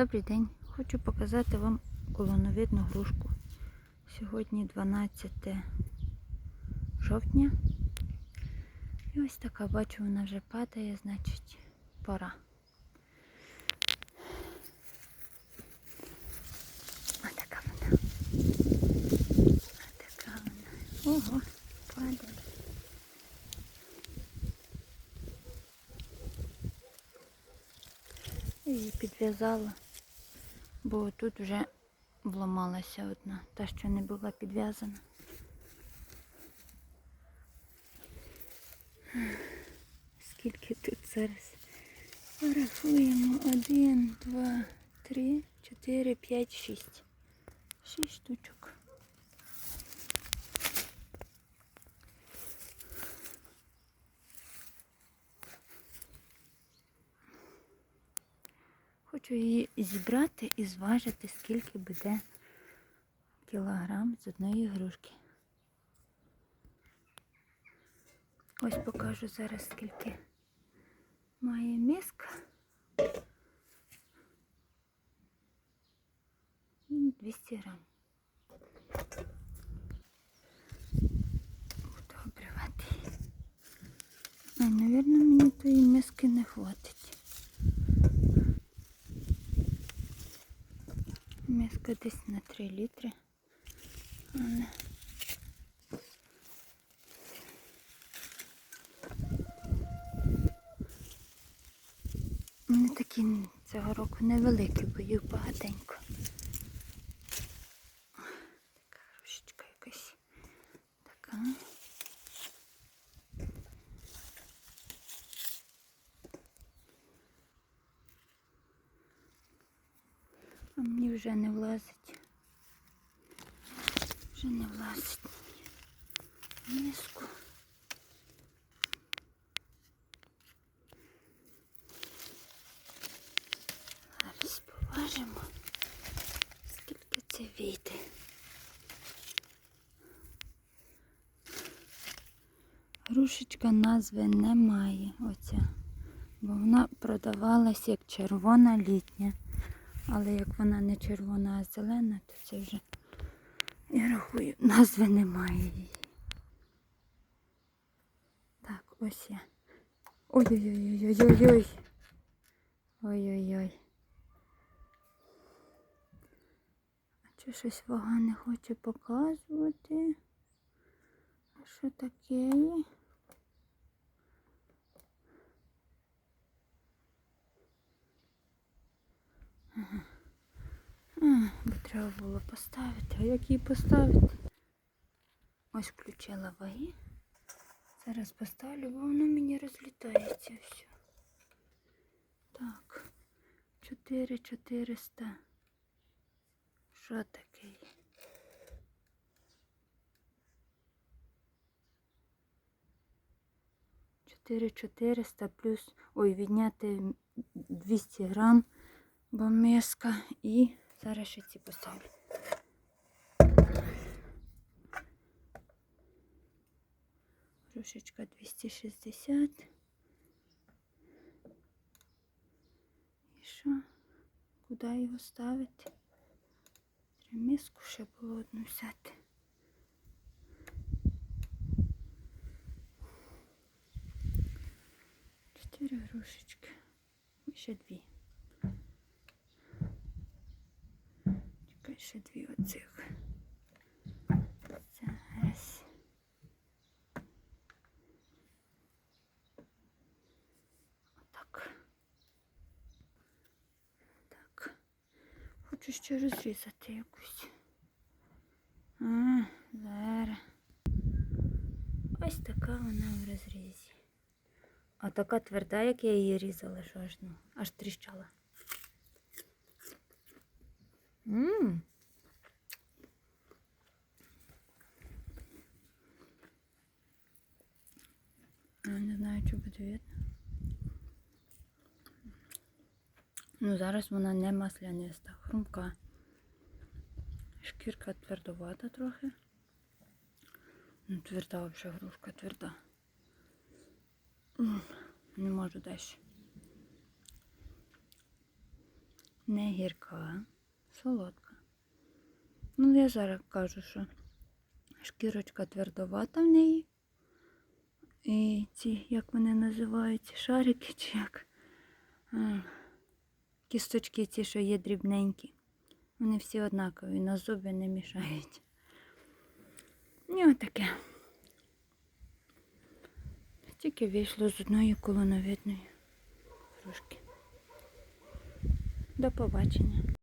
Добрий день. Хочу показати вам колоновидну грушку. Сьогодні 12 жовтня. І ось така, бачу, вона вже падає, значить, пора. Ось така вона. Ось така вона. Ого, падає. І підв'язала, бо тут вже вламалася одна, та, що не була підв'язана. Скільки тут зараз? Рахуємо. Один, два, три, чотири, п'ять, шість. Шість штучок. Хочу її зібрати і зважити, скільки буде кілограм з одної грушки. Ось покажу зараз, скільки має миска. М, 200 грам. Буду обривати. А, напевно, мені тої миски не хватить. Миска десь на 3 літри. Але... Вони такі цього року невеликі, бо їх багатенько. Така рушечка якась. Така. А мені вже не влазить. Вже не влазить миску. Зараз поважимо, скільки це вийде. Грушечка назви немає оця, бо вона продавалась як червона літня. Але як вона не червона, а зелена, то це вже, я рахую, назви немає її. Так, ось я. Ой-ой-ой-ой-ой-ой. Ой-ой-ой. А чи щось вага не хоче показувати? А що таке є? А, бо треба було поставити. А як її поставити? Ось включила ваги. Зараз поставлю, бо воно мені розлітається все. Так. 4400. Що таке? Чотири 400 плюс, ой, відняти 200 грам, бо миска і зараз ще ці поставлю. Рушечка 260. І що? Куди його ставити? Треба миску ще було одну взяти. Чотири грушечки. Ще дві. Ще дві оцих. Зараз. Отак. Так. Хочу ще розрізати якусь. А, зараз. Ось така вона в розрізі. А така тверда, як я її різала, що аж аж тріщала. Ммм. Не знаю, чи буде видно. Ну, зараз вона не масляниста, хрумка. Шкірка твердовата трохи. Ну, тверда взагалі грушка тверда. Не можу далі. не гірка, солодка. Ну, я зараз кажу, що шкірочка твердовата в неї. І ці, як вони називаються, шарики чи як. Кісточки ці, що є дрібненькі. Вони всі однакові, на зуби не мішають. І отаке. Тільки вийшло з одної колоновидної. Трошки. До побачення.